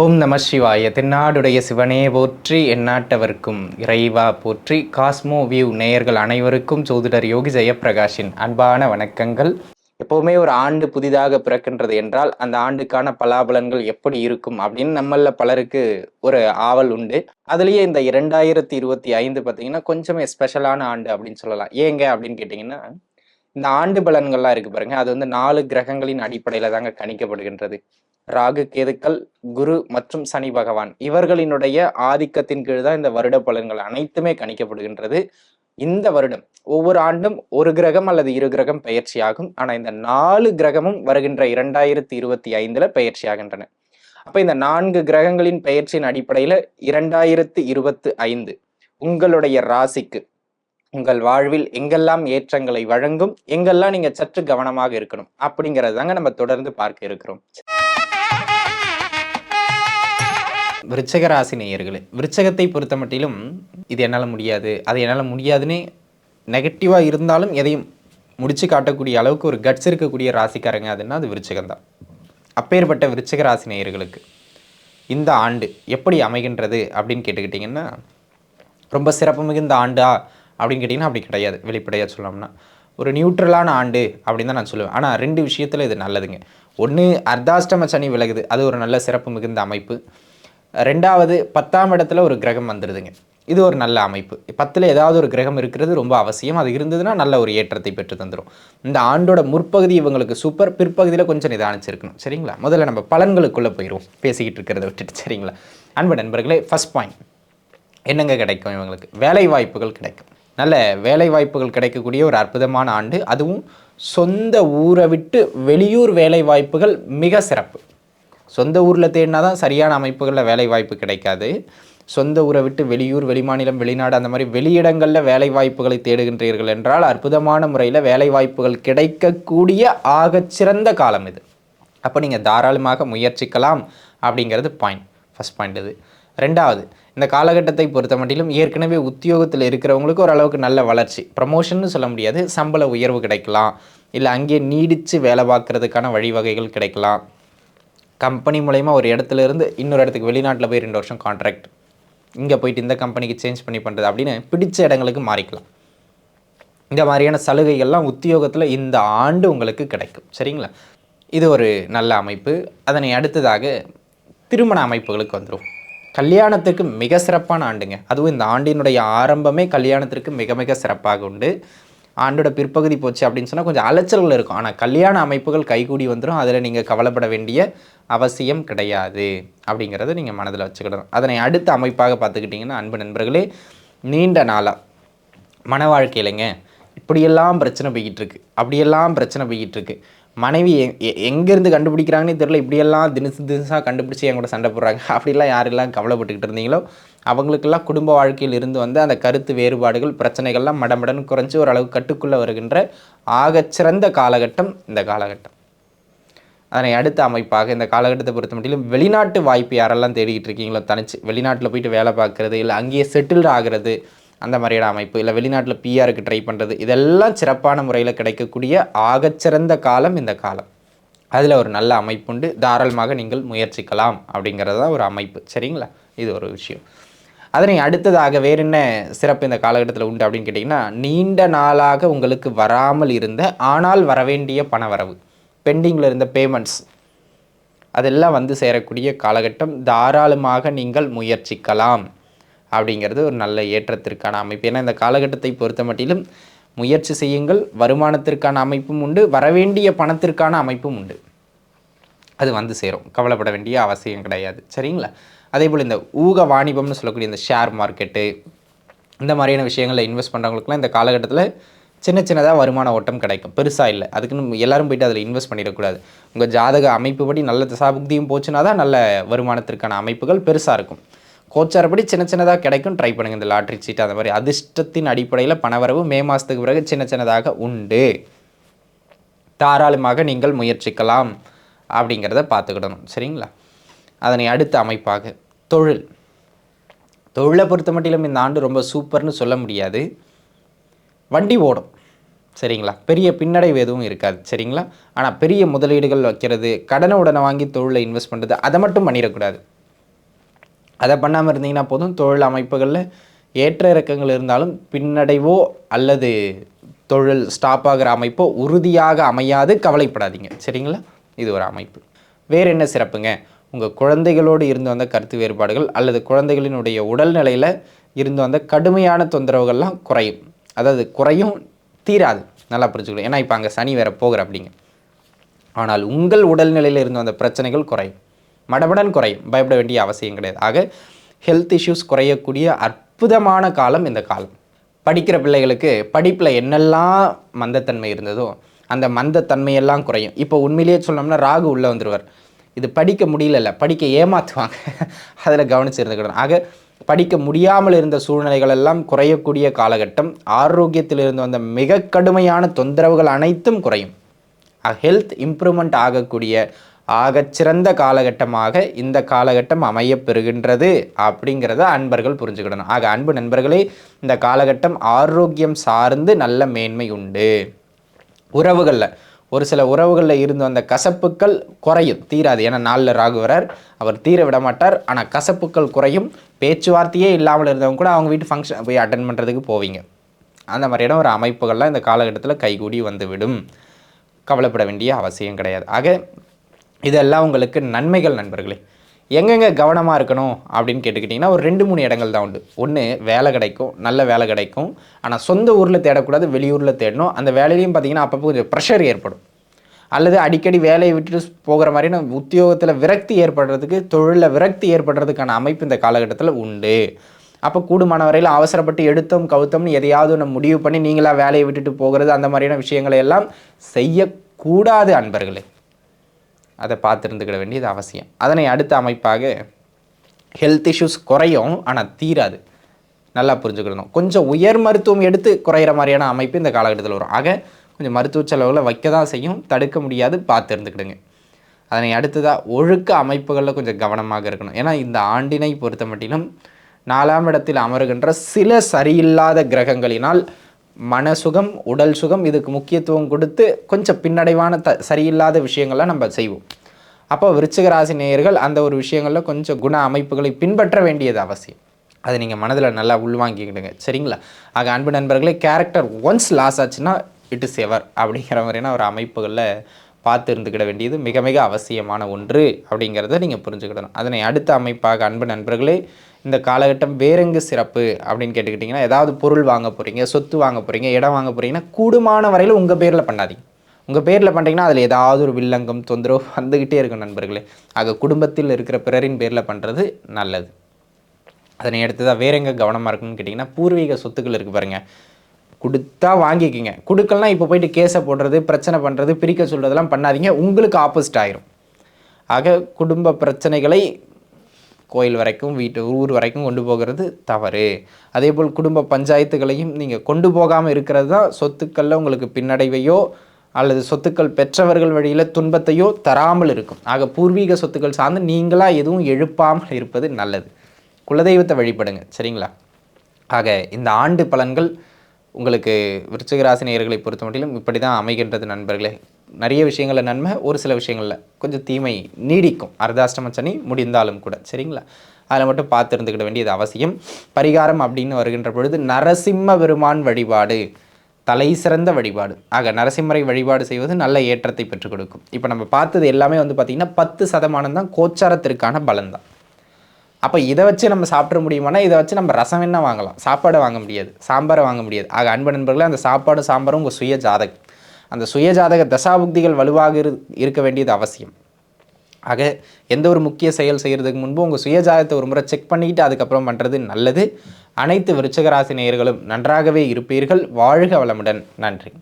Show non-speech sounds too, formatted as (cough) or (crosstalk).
ஓம் நம சிவாய. தென்னாடுடைய சிவனே போற்றி எந்நாட்டவர்க்கும் இறைவா போற்றி. காஸ்மோ வியூ நேயர்கள் அனைவருக்கும் சோதிடர் யோகி ஜெயப்பிரகாஷின் அன்பான வணக்கங்கள். எப்போவுமே ஒரு ஆண்டு புதிதாக பிறக்கின்றது என்றால் அந்த ஆண்டுக்கான பலாபலன்கள் எப்படி இருக்கும் அப்படின்னு நம்மள பலருக்கு ஒரு ஆவல் உண்டு. அதுலேயே இந்த இரண்டாயிரத்தி இருபத்தி ஐந்து பார்த்தீங்கன்னா கொஞ்சமே ஸ்பெஷலான ஆண்டு அப்படின்னு சொல்லலாம். ஏங்க அப்படின்னு கேட்டிங்கன்னா இந்த ஆண்டு பலன்கள்லாம் இருக்கு பாருங்க. அது வந்து நாலு கிரகங்களின் அடிப்படையில் தாங்க கணிக்கப்படுகின்றது. ராகு கேதுக்கள் குரு மற்றும் சனி பகவான். இவர்களினுடைய ஆதிக்கத்தின் கீழ் தான் இந்த வருட பலன்கள் அனைத்துமே கணிக்கப்படுகின்றது. இந்த வருடம் ஒவ்வொரு ஆண்டும் ஒரு கிரகம் அல்லது இரு கிரகம் பயிற்சியாகும். ஆனால் இந்த நாலு கிரகமும் வருகின்ற இரண்டாயிரத்தி இருபத்தி ஐந்துல பயிற்சியாகின்றன. அப்ப இந்த நான்கு கிரகங்களின் பெயர்ச்சியின் அடிப்படையில இரண்டாயிரத்தி இருபத்தி ஐந்து உங்களுடைய ராசிக்கு உங்கள் வாழ்வில் எங்கெல்லாம் ஏற்றங்களை வழங்கும் எங்கெல்லாம் நீங்க சற்று கவனமாக இருக்கணும் அப்படிங்கிறது தாங்க நம்ம தொடர்ந்து பார்க்க இருக்கிறோம். விருச்சக ராசி நேயர்களே விருச்சகத்தை பொறுத்த மட்டிலும் இது என்னால் முடியாது. அது என்னால் முடியாதுன்னு நெகட்டிவாக இருந்தாலும் எதையும் முடிச்சு காட்டக்கூடிய அளவுக்கு ஒரு கட்ஸ் இருக்கக்கூடிய ராசிக்காரங்க அதுன்னா அது விருச்சகம் தான். அப்பேற்பட்ட விருச்சக ராசி நேயர்களுக்கு இந்த ஆண்டு எப்படி அமைகின்றது அப்படின்னு கேட்டுக்கிட்டிங்கன்னா ரொம்ப சிறப்பு மிகுந்த ஆண்டா அப்படின்னு கேட்டிங்கன்னா அப்படி கிடையாது. வெளிப்படையாக சொல்லணும்னா ஒரு நியூட்ரலான ஆண்டு அப்படின்னு தான் நான் சொல்லுவேன். ஆனால் ரெண்டு விஷயத்தில் இது நல்லதுங்க. ஒன்று அர்த்தாஷ்டம சனி விலகுது. அது ஒரு நல்ல சிறப்பு மிகுந்த அமைப்பு. ரெண்டாவது பத்தாம் இடத்துல ஒரு கிரகம் வந்துடுதுங்க இது ஒரு நல்ல அமைப்பு. பத்தில் ஏதாவது ஒரு கிரகம் இருக்கிறது ரொம்ப அவசியம். அது இருந்ததுன்னா நல்ல ஒரு ஏற்றத்தை பெற்று தந்துடும் இந்த ஆண்டோட முற்பகுதி இவங்களுக்கு சூப்பர் பிற்பகுதியில் கொஞ்சம் நிதானிச்சிருக்கணும். சரிங்களா? முதல்ல நம்ம பலன்களுக்குள்ளே போயிடுவோம் பேசிக்கிட்டு இருக்கிறத விட்டுட்டு சரிங்களா? அன்பு நண்பர்களே ஃபஸ்ட் பாயிண்ட் என்னங்க கிடைக்கும் இவங்களுக்கு? வேலை வாய்ப்புகள் கிடைக்கும். நல்ல வேலை வாய்ப்புகள் கிடைக்கக்கூடிய ஒரு அற்புதமான ஆண்டு. அதுவும் சொந்த ஊரை விட்டு வெளியூர் வேலை வாய்ப்புகள் மிக சிறப்பு. சொந்த ஊரில் தேடினா தான் சரியான அமைப்புகளில் வேலை வாய்ப்பு கிடைக்காது. சொந்த ஊரை விட்டு வெளியூர் வெளிமாநிலம் வெளிநாடு அந்த மாதிரி வெளியிடங்களில் வேலை வாய்ப்புகளை தேடுகின்றீர்கள் என்றால் அற்புதமான முறையில் வேலை வாய்ப்புகள் கிடைக்கக்கூடிய ஆகச்சிறந்த காலம் இது. அப்போ நீங்கள் தாராளமாக முயற்சிக்கலாம் அப்படிங்கிறது பாயிண்ட் ஃபஸ்ட் பாயிண்ட் இது. ரெண்டாவது இந்த காலகட்டத்தை பொறுத்த மட்டிலும் ஏற்கனவே உத்தியோகத்தில் இருக்கிறவங்களுக்கு ஓரளவுக்கு நல்ல வளர்ச்சி. ப்ரமோஷன்னு சொல்ல முடியாது. சம்பள உயர்வு கிடைக்கலாம். இல்லை அங்கே நீடித்து வேலை பார்க்குறதுக்கான வழிவகைகள் கிடைக்கலாம். கம்பெனி மூலயமா ஒரு இடத்துல இருந்து இன்னொரு இடத்துக்கு வெளிநாட்டில் போய் ரெண்டு வருஷம் கான்ட்ராக்ட் இங்கே போயிட்டு இந்த கம்பெனிக்கு சேஞ்ச் பண்ணி பண்ணுறது அப்படின்னு பிடிச்ச இடங்களுக்கு மாறிக்கலாம். இந்த மாதிரியான சலுகைகள்லாம் உத்தியோகத்தில் இந்த ஆண்டு உங்களுக்கு கிடைக்கும். சரிங்களா? இது ஒரு நல்ல அமைப்பு. அதனை அடுத்ததாக திருமண அமைப்புகளுக்கு வந்துடும் கல்யாணத்துக்கு மிக சிறப்பான ஆண்டுங்க. அதுவும் இந்த ஆண்டினுடைய ஆரம்பமே கல்யாணத்திற்கு மிக மிக சிறப்பாக உண்டு. ஆண்டோட பிற்பகுதி போச்சு அப்படின்னு சொன்னால் கொஞ்சம் அலைச்சல்கள் இருக்கும். ஆனால் கல்யாண அமைப்புகள் கைகூடி வந்துடும் அதில் நீங்கள் கவலைப்பட வேண்டிய அவசியம் கிடையாது அப்படிங்கிறத நீங்கள் மனதில் வச்சுக்கிடணும். அதனை அடுத்த அமைப்பாக பார்த்துக்கிட்டிங்கன்னா அன்பு நண்பர்களே நீண்ட நாளாக மன வாழ்க்கையிலங்க இப்படியெல்லாம் பிரச்சனை போய்கிட்டு இருக்கு. அப்படியெல்லாம் பிரச்சனை போய்கிட்டு இருக்கு. மனைவி எ- எ- எங்கேருந்து கண்டுபிடிக்கிறாங்கன்னே தெரியல. இப்படியெல்லாம் தினசு தினசாக கண்டுபிடிச்சி என் கூட சண்டை போடுறாங்க. (laughs) அப்படிலாம் யாரெல்லாம் கவலைப்பட்டுக்கிட்டு இருந்தீங்களோ அவங்களுக்கெல்லாம் குடும்ப வாழ்க்கையில் இருந்து வந்து அந்த கருத்து வேறுபாடுகள் பிரச்சனைகள்லாம் மடமடன்னு குறைஞ்சி ஓரளவு கட்டுக்குள்ளே வருகின்ற ஆகச்சிறந்த காலகட்டம் இந்த காலகட்டம். அதனை அடுத்த அமைப்பாக இந்த காலகட்டத்தை பொறுத்த மட்டும் வெளிநாட்டு வாய்ப்பு யாரெல்லாம் தேடிக்கிட்டு இருக்கீங்களோ தனிச்சு வெளிநாட்டில் போயிட்டு வேலை பார்க்குறது இல்லை அங்கேயே செட்டில்டு ஆகிறது அந்த மாதிரியான அமைப்பு இல்லை வெளிநாட்டில் பிஆருக்கு ட்ரை பண்ணுறது இதெல்லாம் சிறப்பான முறையில் கிடைக்கக்கூடிய ஆகச்சிறந்த காலம் இந்த காலம். அதில் ஒரு நல்ல அமைப்புண்டு. தாராளமாக நீங்கள் முயற்சிக்கலாம் அப்படிங்கிறது தான் ஒரு அமைப்பு. சரிங்களா? இது ஒரு விஷயம். அதனை அடுத்ததாக வேறு என்ன சிறப்பு இந்த காலகட்டத்தில் உண்டு அப்படின்னு கேட்டிங்கன்னா நீண்ட நாளாக உங்களுக்கு வராமல் இருந்த ஆனால் வரவேண்டிய பணவரவு பெண்டிங்கில் இருந்த பேமெண்ட்ஸ் அதெல்லாம் வந்து சேரக்கூடிய காலகட்டம். தாராளமாக நீங்கள் முயற்சிக்கலாம். அப்படிங்கிறது ஒரு நல்ல ஏற்றத்திற்கான அமைப்பு. ஏன்னா இந்த காலகட்டத்தை பொறுத்த மட்டிலும் முயற்சி செய்யுங்கள் வருமானத்திற்கான அமைப்பும் உண்டு வரவேண்டிய பணத்திற்கான அமைப்பும் உண்டு. அது வந்து சேரும். கவலைப்பட வேண்டிய அவசியம் கிடையாது. சரிங்களா? அதே போல் இந்த ஊக வாணிபம்னு சொல்லக்கூடிய இந்த ஷேர் மார்க்கெட்டு இந்த மாதிரியான விஷயங்களில் இன்வெஸ்ட் பண்ணுறவங்களுக்குலாம் இந்த காலகட்டத்தில் சின்ன சின்னதாக வருமான ஓட்டம் கிடைக்கும். பெருசாக இல்லை. அதுக்குன்னு எல்லோரும் போயிட்டு அதில் இன்வெஸ்ட் பண்ணிடக்கூடாது. உங்கள் ஜாதக அமைப்பு படி நல்ல தசாபுக்தியும் போச்சுன்னா தான் நல்ல வருமானத்திற்கான அமைப்புகள் பெருசாக இருக்கும். கோச்சாரப்படி சின்ன சின்னதாக கிடைக்கும். ட்ரை பண்ணுங்கள் இந்த லாட்ரி சீட் அந்த மாதிரி. அதிர்ஷ்டத்தின் அடிப்படையில் பணவரவு மே மாதத்துக்கு பிறகு சின்ன சின்னதாக உண்டு. தாராளமாக நீங்கள் முயற்சிக்கலாம் அப்படிங்கிறத பார்த்துக்கிடணும். சரிங்களா? அதனை அடுத்த அமைப்பாக தொழில். தொழிலை பொறுத்த மட்டிலும் இந்த ஆண்டு ரொம்ப சூப்பர்னு சொல்ல முடியாது. வண்டி ஓடும். சரிங்களா? பெரிய பின்னடைவு எதுவும் இருக்காது. சரிங்களா? ஆனால் பெரிய முதலீடுகள் வைக்கிறது கடனை உடனே வாங்கி தொழிலை இன்வெஸ்ட் பண்ணுறது அதை மட்டும் பண்ணிடக்கூடாது. அதை பண்ணாமல் இருந்தீங்கன்னா போதும். தொழில் அமைப்புகளில் ஏற்ற இறக்கங்கள் இருந்தாலும் பின்னடைவோ அல்லது தொழில் ஸ்டாப் ஆகிற அமைப்போ உறுதியாக அமையாது. கவலைப்படாதீங்க. சரிங்களா? இது ஒரு அமைப்பு. வேறு என்ன சிறப்புங்க? உங்கள் குழந்தைகளோடு இருந்து வந்த கருத்து வேறுபாடுகள் அல்லது குழந்தைகளினுடைய உடல்நிலையில் இருந்து வந்த கடுமையான தொந்தரவுகள்லாம் குறையும். அதாவது குறையும் தீராது. நல்லா புரிஞ்சுக்கணும். ஏன்னா இப்போ அங்கே சனி வேறு போகிற அப்படிங்க ஆனால் உங்கள் உடல்நிலையில் இருந்து வந்த பிரச்சனைகள் குறையும். மடமடன் குறையும். பயப்பட வேண்டிய அவசியம் கிடையாது. ஆக ஹெல்த் இஷ்யூஸ் குறையக்கூடிய அற்புதமான காலம் இந்த காலம். படிக்கிற பிள்ளைகளுக்கு படிப்பில் என்னெல்லாம் மந்தத்தன்மை இருந்ததோ அந்த மந்தத்தன்மையெல்லாம் குறையும். இப்போ உண்மையிலேயே சொன்னோம்னா ராகு உள்ளே வந்துடுவார் இது படிக்க முடியலல்ல. படிக்க ஏமாற்றுவாங்க (laughs) அதில் கவனிச்சிருந்துக்கிடணும் ஆக படிக்க முடியாமல் இருந்த சூழ்நிலைகள் எல்லாம் குறையக்கூடிய காலகட்டம் ஆரோக்கியத்தில் இருந்து வந்த மிக கடுமையான தொந்தரவுகள் அனைத்தும் குறையும். ஹெல்த் இம்ப்ரூவ்மெண்ட் ஆகக்கூடிய ஆகச்சிறந்த காலகட்டமாக இந்த காலகட்டம் அமையப்பெறுகின்றது அப்படிங்கிறத அன்பர்கள் புரிஞ்சுக்கிடணும். ஆக அன்பு நண்பர்களே இந்த காலகட்டம் ஆரோக்கியம் சார்ந்து நல்ல மேன்மை உண்டு. உறவுகளில் ஒரு சில உறவுகளில் இருந்து வந்த கசப்புக்கள் குறையும் தீராது. ஏன்னா நாளில் ராகுவரர் அவர் தீர விட மாட்டார். ஆனால் கசப்புக்கள் குறையும் பேச்சுவார்த்தையே இல்லாமல் இருந்தவங்க கூட அவங்க வீட்டு ஃபங்க்ஷன் போய் அட்டன் பண்ணுறதுக்கு போவீங்க. அந்த மாதிரியான ஒரு அமைப்புகள்லாம் இந்த காலகட்டத்தில் கைகூடி வந்துவிடும். கவலைப்பட வேண்டிய அவசியம் கிடையாது. ஆக இதெல்லாம் உங்களுக்கு நன்மைகள் நண்பர்களே. எங்கெங்கே கவனமாக இருக்கணும் அப்படின்னு கேட்டுக்கிட்டிங்கன்னா ஒரு ரெண்டு மூணு இடங்கள் தான் உண்டு. ஒன்று வேலை கிடைக்கும் நல்ல வேலை கிடைக்கும். ஆனால் சொந்த ஊரில் தேடக்கூடாது வெளியூரில் தேடணும். அந்த வேலையிலையும் பார்த்தீங்கன்னா அப்பப்போ கொஞ்சம் ப்ரெஷர் ஏற்படும். அல்லது அடிக்கடி வேலையை விட்டுட்டு போகிற மாதிரியான உத்தியோகத்தில் விரக்தி ஏற்படுறதுக்கு தொழிலில் விரக்தி ஏற்படுறதுக்கான அமைப்பு இந்த காலகட்டத்தில் உண்டு. அப்போ கூடுமான வரையில் அவசரப்பட்டு எடுத்தோம் கவுத்தோம்னு எதையாவது ஒன்று முடிவு பண்ணி நீங்களாக வேலையை விட்டுட்டு போகிறது அந்த மாதிரியான விஷயங்களை எல்லாம் செய்யக்கூடாது அன்பர்களே. அதை பார்த்துருந்துக்கிட வேண்டியது அவசியம். அதனை அடுத்த அமைப்பாக ஹெல்த் இஷ்யூஸ் குறையும் ஆனால் தீராது. நல்லா புரிஞ்சுக்கிடணும். கொஞ்சம் உயர் மருத்துவம் எடுத்து குறையிற மாதிரியான அமைப்பு இந்த காலகட்டத்தில் வரும். ஆக கொஞ்சம் மருத்துவ செலவில் வைக்க தான் செய்யும். தடுக்க முடியாது. பார்த்து இருந்துக்கிடுங்க அதனை அடுத்ததாக ஒழுக்க அமைப்புகளில் கொஞ்சம் கவனமாக இருக்கணும். ஏன்னா இந்த ஆண்டினை பொறுத்த மட்டிலும் நாலாம் இடத்தில் அமருகின்ற சில சரியில்லாத கிரகங்களினால் மனசுகம் உடல் சுகம் இதுக்கு முக்கியத்துவம் கொடுத்து கொஞ்சம் பின்னடைவான த சரியில்லாத விஷயங்கள்லாம் நம்ம செய்வோம். அப்போ விருச்சிக ராசி நேயர்கள் அந்த ஒரு விஷயங்களில் கொஞ்சம் குண அமைப்புகளை பின்பற்ற வேண்டியது அவசியம். அதை நீங்கள் மனதில் நல்லா உள்வாங்கிக்கிடுங்க. சரிங்களா? ஆக அன்பு நண்பர்களே கேரக்டர் ஒன்ஸ் லாஸ் ஆச்சுன்னா இட் இஸ் எவர் அப்படிங்கிற மாதிரியான ஒரு அமைப்புகளில் பார்த்து இருந்துக்கிட வேண்டியது மிக மிக அவசியமான ஒன்று அப்படிங்கிறத நீங்கள் புரிஞ்சுக்கிடணும். அதனை அடுத்த அமைப்பாக அன்பு நண்பர்களே இந்த காலகட்டம் வேறெங்கு சிறப்பு அப்படின்னு கேட்டுக்கிட்டிங்கன்னா ஏதாவது பொருள் வாங்க போகிறீங்க சொத்து வாங்க போகிறீங்க இடம் வாங்க போகிறீங்கன்னா கூடுமான வரையில் உங்கள் பேரில் பண்ணாதீங்க. உங்கள் பேரில் பண்ணுறீங்கன்னா அதில் ஏதாவது ஒரு வில்லங்கம் தொந்தரவு வந்துக்கிட்டே இருக்கும் நண்பர்களே. ஆக குடும்பத்தில் இருக்கிற பிறரின் பேரில் பண்ணுறது நல்லது. அதனை அடுத்ததாக வேற எங்கே கவனமாக இருக்குன்னு கேட்டிங்கன்னா பூர்வீக சொத்துக்கள் இருக்குது பாருங்கள் கொடுத்தா வாங்கிக்கிங்க. கொடுக்கலாம் இப்போ போயிட்டு கேஸை போடுறது பிரச்சனை பண்ணுறது பிரிக்க சொல்கிறதெல்லாம் பண்ணாதீங்க. உங்களுக்கு ஆப்போசிட் ஆயிரும். ஆக குடும்ப பிரச்சனைகளை கோயில் வரைக்கும் வீட்டு ஊர் வரைக்கும் கொண்டு போகிறது தவறு. அதே போல் குடும்ப பஞ்சாயத்துகளையும் நீங்கள் கொண்டு போகாமல் இருக்கிறது தான் சொத்துக்களில் உங்களுக்கு பின்னடைவையோ அல்லது சொத்துக்கள் பெற்றவர்கள் வழியில் துன்பத்தையோ தராமல் இருக்கும். ஆக பூர்வீக சொத்துக்கள் சார்ந்து நீங்களாக எதுவும் எழுப்பாமல் இருப்பது நல்லது. குலதெய்வத்தை வழிபடுங்க சரிங்களா? ஆக இந்த ஆண்டு பலன்கள் உங்களுக்கு விருச்சிக ராசி பொறுத்த மட்டிலும் இப்படி தான் அமைகின்றது நண்பர்களே. நிறைய விஷயங்களில் நன்மை ஒரு சில விஷயங்களில் கொஞ்சம் தீமை நீடிக்கும். அர்த்தாஷ்டம சனி முடிந்தாலும் கூட சரிங்களா? அதில் மட்டும் பார்த்து இருந்துக்கிட வேண்டியது அவசியம். பரிகாரம் அப்படின்னு வருகின்ற பொழுது நரசிம்ம பெருமான் வழிபாடு தலை சிறந்த வழிபாடு. ஆக நரசிம்மரை வழிபாடு செய்வது நல்ல ஏற்றத்தை பெற்றுக் கொடுக்கும். இப்போ நம்ம பார்த்தது எல்லாமே வந்து பார்த்திங்கன்னா பத்து சதமானம் தான் கோச்சாரத்திற்கான பலன் தான் அப்போ இதை வச்சு நம்ம சாப்பிட முடியுமானா இதை வச்சு நம்ம ரசம் என்ன வாங்கலாம்? சாப்பாடு வாங்க முடியாது சாம்பாரை வாங்க முடியாது. ஆக அன்பு நண்பர்களே அந்த சாப்பாடு சாம்பாரும் உங்கள் சுய ஜாதகம் அந்த சுயஜாதக தசாபுக்திகள் வலுவாக இரு இருக்க வேண்டியது அவசியம். ஆக எந்த ஒரு முக்கிய செயல் செய்கிறதுக்கு முன்பு உங்கள் சுயஜாதத்தை ஒரு முறை செக் பண்ணிக்கிட்டு அதுக்கப்புறம் பண்ணுறது நல்லது. அனைத்து விருச்சகராசி நேயர்களும் நன்றாகவே இருப்பீர்கள். வாழ்க வளமுடன். நன்றி.